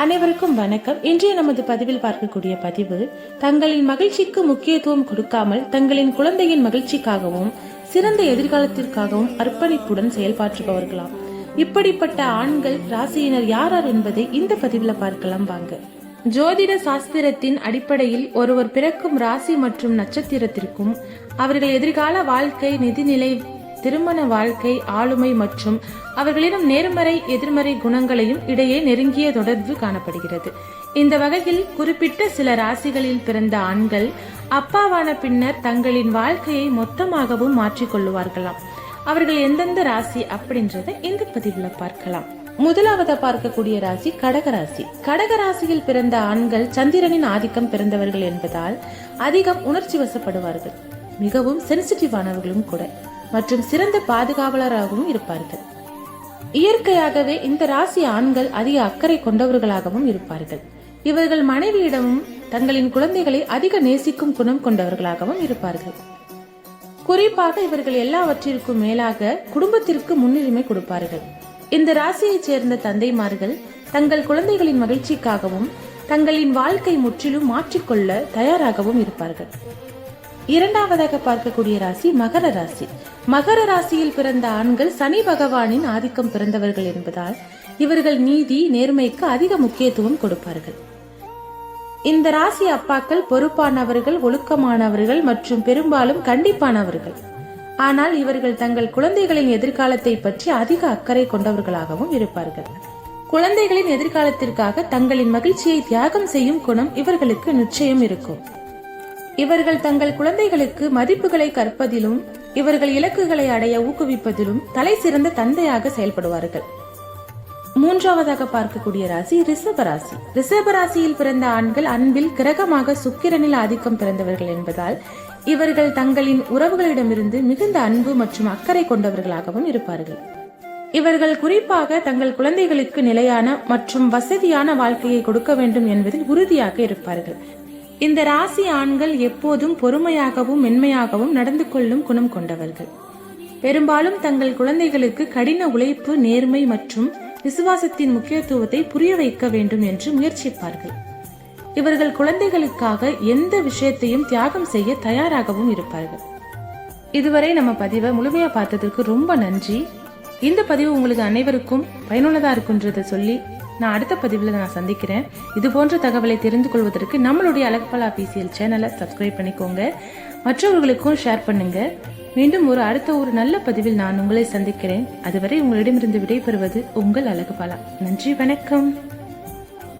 அனைவருக்கும் வணக்கம். இன்றைய நமது பதிவில் பார்க்கக்கூடிய பதிவு தங்களின் மகிழ்ச்சிக்கு முக்கியத்துவம் கொடுக்காமல் தங்களின் குழந்தையின் மகிழ்ச்சிக்காகவும் சிறந்த எதிர்காலத்திற்காகவும் அர்ப்பணிப்புடன் செயல்பாற்றுபவர்களாம். இப்படிப்பட்ட ஆண்கள் ராசியினர் யாரார் என்பதை இந்த பதிவில் பார்க்கலாம் வாங்க. ஜோதிட சாஸ்திரத்தின் அடிப்படையில் ஒருவர் பிறக்கும் ராசி மற்றும் நட்சத்திரத்திற்கும் அவர்கள் எதிர்கால வாழ்க்கை நிதிநிலை திருமண வாழ்க்கை ஆளுமை மற்றும் அவர்களிடம் நேர்மறை எதிர்மறை குணங்களையும் இடையே நெருங்கிய தொடர்பு காணப்படுகிறது. இந்த வகையில் குறிப்பிட்ட சில ராசிகளில் பிறந்த ஆண்கள் அப்பாவான பின்னர் தங்களின் வாழ்க்கையை மொத்தமாகவும் மாற்றிக்கொள்ளுவார்களாம். அவர்கள் எந்தெந்த ராசி அப்படின்றத இந்த பதிவுல பார்க்கலாம். முதலாவதா பார்க்கக்கூடிய ராசி கடகராசி கடகராசியில் பிறந்த ஆண்கள் சந்திரனின் ஆதிக்கம் பிறந்தவர்கள் என்பதால் அதிகம் உணர்ச்சி வசப்படுவார்கள். மிகவும் சென்சிட்டிவானவர்களும் கூட. மற்றும் சிறந்த பாதுகாவலராகவும் இருப்பார்கள். இயற்கையாகவே இந்த ராசி ஆண்கள் அதிக அக்கறை கொண்டவர்களாகவும் இருப்பார்கள். இவர்கள் மனைவியிடமும் தங்களின் குழந்தைகளை அதிக நேசிக்கும் குணம் கொண்டவர்களாகவும் இருப்பார்கள். குறிப்பாக இவர்கள் எல்லாவற்றிற்கும் மேலாக குடும்பத்திற்கு முன்னுரிமை கொடுப்பார்கள். இந்த ராசியைச் சேர்ந்த தந்தைமார்கள் தங்கள் குழந்தைகளின் மகிழ்ச்சிக்காகவும் தங்களின் வாழ்க்கை முற்றிலும் மாற்றிக்கொள்ள தயாராகவும் இருப்பார்கள். இரண்டாவதாக பார்க்கக்கூடிய ராசி மகர ராசி. மகர ராசியில் பிறந்த ஆண்கள் சனி பகவானின் ஆதிக்கம் பிறந்தவர்கள் என்பதால் இவர்கள் நீதி நேர்மைக்கு அதிக முக்கியத்துவம் கொடுப்பார்கள். இந்த ராசி அப்பாக்கள் பொறுப்பானவர்கள் ஒழுக்கமானவர்கள் மற்றும் பெரும்பாலும் கண்டிப்பானவர்கள். ஆனால் இவர்கள் தங்கள் குழந்தைகளின் எதிர்காலத்தை பற்றி அதிக அக்கறை கொண்டவர்களாகவும் இருப்பார்கள். குழந்தைகளின் எதிர்காலத்திற்காக தங்களின் மகிழ்ச்சியை தியாகம் செய்யும் குணம் இவர்களுக்கு நிச்சயம் இருக்கும். இவர்கள் தங்கள் குழந்தைகளுக்கு மதிப்புகளை கற்பதிலும் இவர்கள் இலக்குகளை அடைய ஊக்குவிப்பதிலும் தலை சிறந்த தந்தையாக செயல்படுவார்கள். மூன்றாவதாக பார்க்கக்கூடிய ராசி ரிஷப ராசி. பிறந்த ஆண்கள் அன்பில் கிரகமாக சுக்கிரனில் ஆதிக்கம் பிறந்தவர்கள் என்பதால் இவர்கள் தங்களின் உறவுகளிடமிருந்து மிகுந்த அன்பு மற்றும் அக்கறை கொண்டவர்களாகவும் இருப்பார்கள். இவர்கள் குறிப்பாக தங்கள் குழந்தைகளுக்கு நிலையான மற்றும் வசதியான வாழ்க்கையை கொடுக்க வேண்டும் என்பதில் உறுதியாக இருப்பார்கள். இந்த ராசி ஆண்கள் எப்போதும் பொறுமையாகவும் மென்மையாகவும் நடந்து கொள்ளும் குணம் கொண்டவர்கள். பெரும்பாலும் தங்கள் குழந்தைகளுக்கு கடின உழைப்பு நேர்மை மற்றும் விசுவாசத்தின் முக்கியத்துவத்தை புரிய வைக்க வேண்டும் என்று முயற்சிப்பார்கள். இவர்கள் குழந்தைகளுக்காக எந்த விஷயத்தையும் தியாகம் செய்ய தயாராகவும் இருப்பார்கள். இதுவரை நம்ம பதிவை முழுமையா பார்த்ததற்கு ரொம்ப நன்றி. இந்த பதிவு உங்களுக்கு அனைவருக்கும் பயனுள்ளதா இருக்குன்றத சொல்லி நான் அடுத்த பதிவில் நான் சந்திக்கிறேன். இது போன்ற தகவலை தெரிந்து கொள்வதற்கு நம்மளுடைய அழகப்பலா பிசிஎல் சேனலை சப்ஸ்கிரைப் பண்ணிக்கோங்க. மற்றவர்களுக்கும் ஷேர் பண்ணுங்க. மீண்டும் ஒரு அடுத்த ஒரு நல்ல பதிவில் நான் உங்களை சந்திக்கிறேன். அதுவரை உங்களிடமிருந்து விடைபெறுவது உங்கள் அழகுபாலா. நன்றி வணக்கம்.